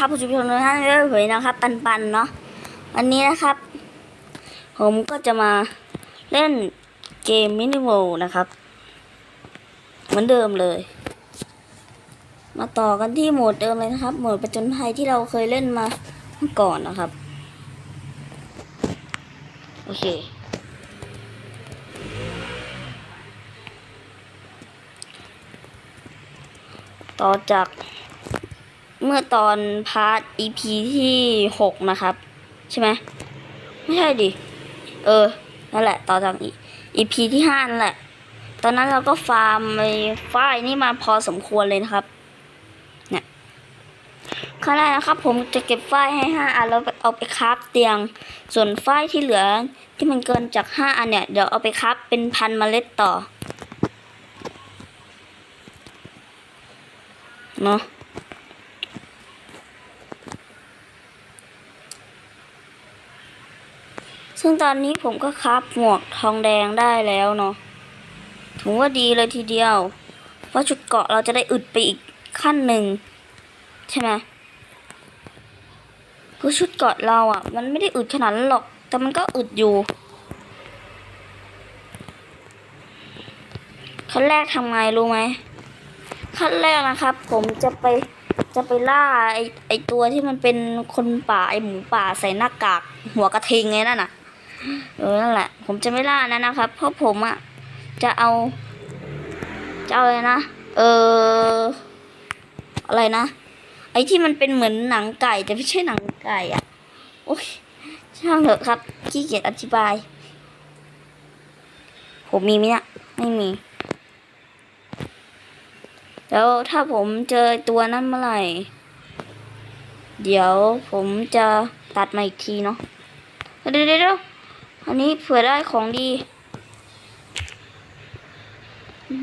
ครับผู้ชมทุกท่านเรื่อยนะครับ ปันปันเนาะวันนี้นะครับ ผมก็จะมาเล่นเกมมินิโมนะครับ เหมือนเดิมเลย มาต่อกันที่โหมดเดิมเลยนะครับโหมดประจนภัยที่เราเคยเล่นมาเมื่อก่อนนะครับโอเคต่อจาก เมื่อตอนพาร์ท EP ที่หกนะครับ ใช่ไหมไม่ใช่ดิ เออ นั่นแหละ ต่อจาก EP ที่ห้านั่นแหละ ตอนนั้นเราก็ฟาร์มไอ้ฝ้ายนี่มาพอสมควรเลยนะครับเนี่ยขั้นแรกนะครับ ผมจะเก็บฝ้ายให้ห้าอันแล้วเอาไปคราฟเตียง ส่วนฝ้ายที่เหลือที่มันเกินจากห้าอันเนี่ย เดี๋ยวเอาไปคราฟเป็นพันเมล็ดต่อเนาะ ซึ่งตอนนี้ผมก็คราฟหมวกทองแดงได้แล้วเนาะถือว่าดีเลยทีเดียว เพราะชุดเกาะเราจะได้อึดไปอีกขั้นหนึ่งใช่ไหมคือชุดเกาะเราอะ มันไม่ได้อึดขนาดนั้นหรอก แต่มันก็อึดอยู่ขั้นแรกทำไงรู้ไหมขั้นแรกนะครับ ผมจะไปจะไปล่าไอไอตัวที่มันเป็นคนป่าไอหมูป่าใส่หน้ากากหัวกระทิงไงนั่นน่ะ นั่นแหละ ผมจะไม่ล่านะนะครับ เพราะผมอะจะเอา จะเอาอะไรนะ เออ อะไรนะ ไอที่มันเป็นเหมือนหนังไก่ แต่ไม่ใช่หนังไก่อะโอ้ยช่างเถอะครับขี้เกียจอธิบาย ผมมีไหมเนี่ยไม่มี แล้วถ้าผมเจอตัวนั้นเมื่อไหร่ เดี๋ยวผมจะตัดมาอีกทีเนาะเดี๋ยวเดี๋ยวเดี๋ยว อันนี้เผื่อได้ของดี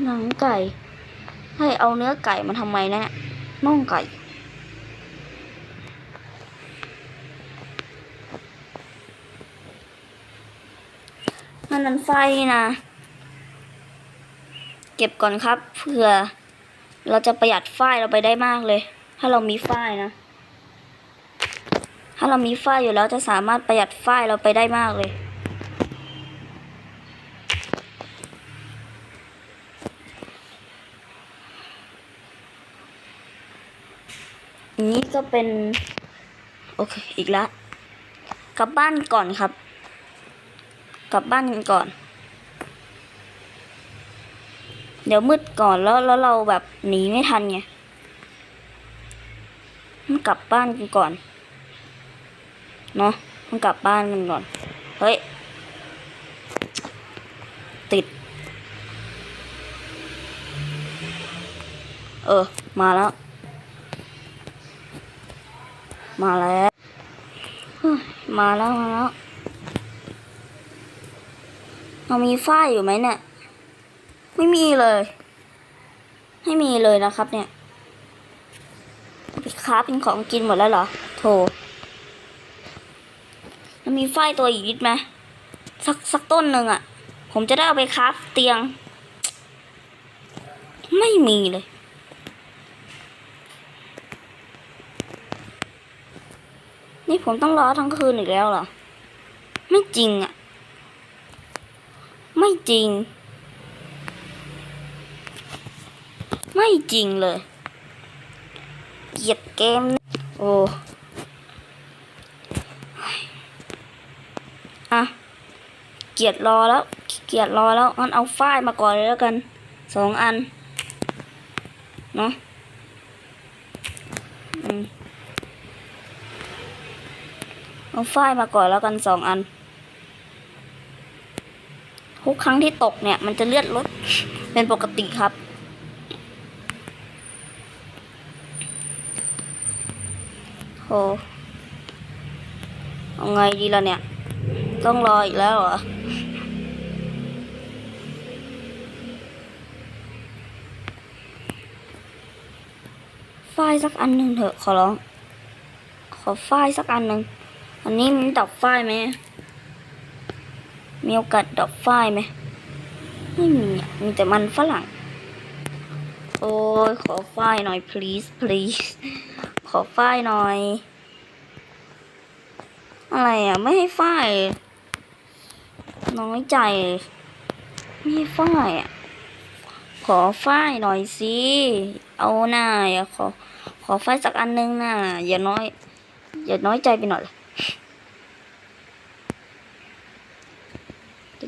หนังไก่ ให้เอาเนื้อไก่มาทำไมนะเนี่ยน่องไก่นั่นนั้นไฟนะ เก็บก่อนครับ เผื่อ เราจะประหยัดฝ้ายเราไปได้มากเลย ถ้าเรามีฝ้ายนะถ้าเรามีฝ้ายอยู่แล้วจะสามารถประหยัดฝ้ายเราไปได้มากเลย นนี้ก็เป็น โอเค อีกล้วกลับบ้านก่อนครับ กลับบ้านกันก่อน เดี๋ยวมืดก่อนแล้วแล้วเราแบบหนีไม่ทันไงมันกลับบ้านกันก่อน เนาะมันกลับบ้านกันก่อน เฮ้ย ติด เออ มาแล้ว มาแล้วมาแล้วมาแล้วเรามีฝ้ายอยู่ไหมเนี่ย ไม่มีเลย ไม่มีเลยนะครับเนี่ยไปค้าเป็นของกินหมดแล้วเหรอ โถมันมีฝ้ายตัวอีกนิดไหมสักสักต้นหนึ่งอะ่ะ ผมจะได้เอาไปคราฟเตียง ไม่มีเลย นี่ผมต้องรอทั้งคืนอีกแล้วเหรอ ไม่จริงอะ่ะ ไม่จริง ไม่จริงเลยเกียดเกม โอ้อะเกียดรอแล้ว เกียดรอแล้วงั้นเอาฝ้ายมาก่อนเลยแล้วกัน สองอัน เนาะอืม เอาฝ้ายมาก่อนแล้วกันสองอัน ทุกครั้งที่ตกเนี่ย มันจะเลือดลดเป็นปกติครับ โห เอาไงดีล่ะเนี่ย ต้องรออีกแล้วเหรอฝ้ายสักอันหนึ่งเถอะขอร้อง ขอฝ้ายสักอันหนึ่ง อันนี้มันดับฝ้ายไหมมีโอกาสดับฝ้ายไหมไม่มีมีแต่มันฝรั่ง โอ้ยขอฝ้ายหน่อย please please ขอฝ้ายหน่อย อะไรอะ ไม่ให้ฝ้ายน้อยใจไม่ให้ฝ้ายอะ ขอฝ้ายหน่อยสิ เอาหน่าอย่าขอ ขอฝ้ายสักอันนึงน่ะอย่าน้อย อย่าน้อยใจไปหน่อยจะ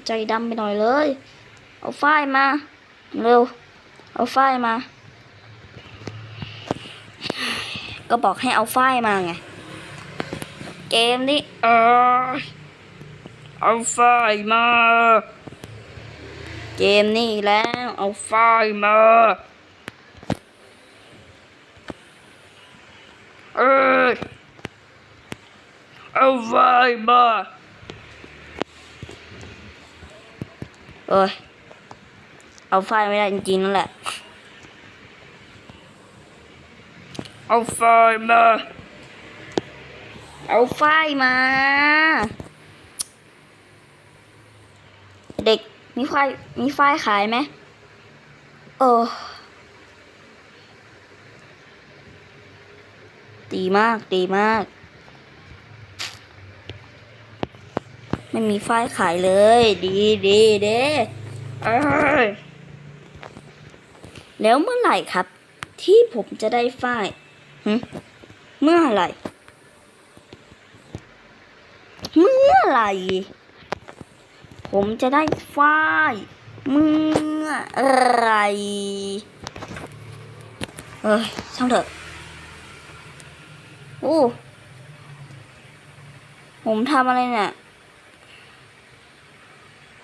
ใจดำไปหน่อยเลย เอาฝ้ายมา เร็ว เอาฝ้ายมา ก็บอกให้เอาฝ้ายมาไง เกมนี้เออเอาฝ้ายมา เกมนี้แล้ว เอาฝ้ายมาเออเอาฝ้ายมา เอ้ยเอาฝ้ายไม่ได้จริงๆนั่นแหละ เอาฝ้ายมา เอาฝ้ายมา เด็กมีฝ้ายมีฝ้ายขายไหมเออดีมากดีมาก ไม่มีฝ้ายขายเลย ดีดีเด้เอ้ยแล้วเมื่อไหร่ครับ ที่ผมจะได้ฝ้ายเมื่อไหร่ เมื่อไหร่ ผมจะได้ฝ้าย เมื่อไหรเอ้ยช่างเถอะโอ้ผมทำอะไรเนี่ย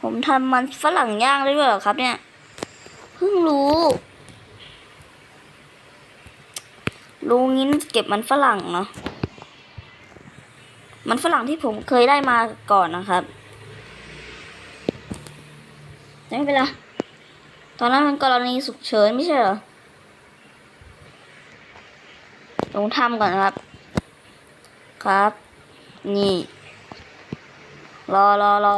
ผมทำมันฝรั่งย่างได้ด้วยเหรอครับ เนี่ย เพิ่งรู้รู้งี้เก็บมันฝรั่งเนาะ มันฝรั่งที่ผมเคยได้มาก่อนนะครับไม่เป็นไร ตอนนั้นมันกรณีฉุกเฉินไม่ใช่เหรอลงทำก่อนครับ ครับ นี่ รอรอรอ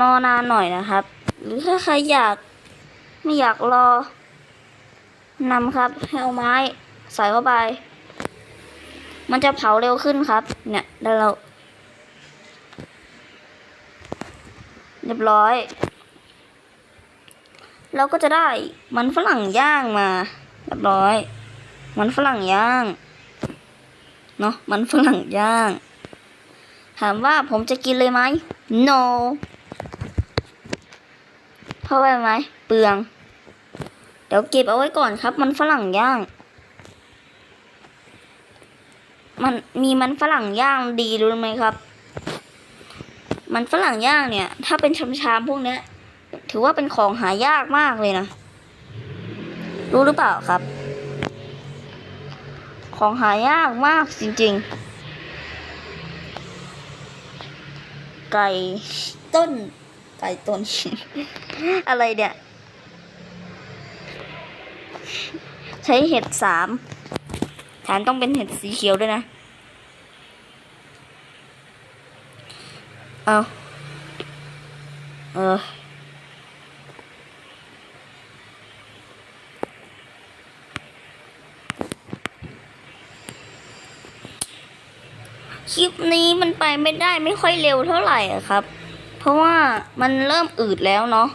รอนานหน่อยนะครับ หรือถ้าใครอยากไม่อยากรอนำครับให้เอาไม้ใส่เข้าไป มันจะเผาเร็วขึ้นครับ เนี่ยได้แล้วเรียบร้อย เราก็จะได้มันฝรั่งย่างมา เรียบร้อย มันฝรั่งย่าง เนาะมันฝรั่งย่าง ถามว่าผมจะกินเลยไหม no ราะว่าไหมเปลือง เดี๋ยวเก็บเอาไว้ก่อนครับ มันฝรั่งย่าง มันมีมันฝรั่งย่างดีรู้ไหมครับ มันฝรั่งย่างเนี่ย ถ้าเป็นชามชามๆพวกเนี้ย ถือว่าเป็นของหายากมากเลยนะ รู้หรือเปล่าครับ ของหายากมากจริง ๆ ไก่ต้น ไก่ต้น อะไรเนี่ย ใช้เห็ดสามฐานต้องเป็นเห็ดสีเขียวด้วยนะ เอาเออคลิปนี้มันไปไม่ได้ไม่ค่อยเร็วเท่าไหร่ครับ เพราะว่ามันเริ่มอืดแล้วเนาะ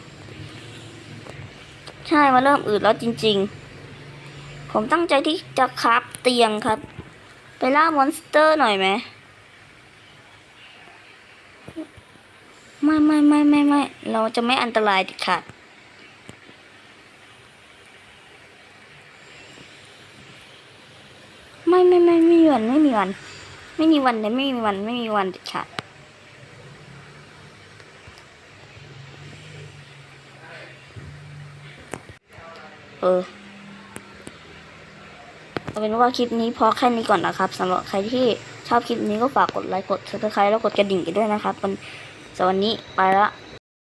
ใช่มันเริ่มอืดแล้วจริง ๆ ผมตั้งใจที่จะคราฟเตียงครับ ไปล่ามอนสเตอร์หน่อยไหมไม่ไม่ไม่ไม่ไม่เราจะไม่อันตรายด็ดขาดไม่ไม่ไม่ไม่มีวันไม่มีวัน ไม่มีวันเลยไม่มีวันไม่มีวันเด็ดขาด ออเอาเป็นว่าคลิปนี้พอแค่นี้ก่อนนะครับสำหรับใครที่ชอบคลิปนี้ก็ฝากกดไลค์กดซับสไครต์แล้วกดกระดิ่งกันด้วยนะครับวันสวันนี้ไปละ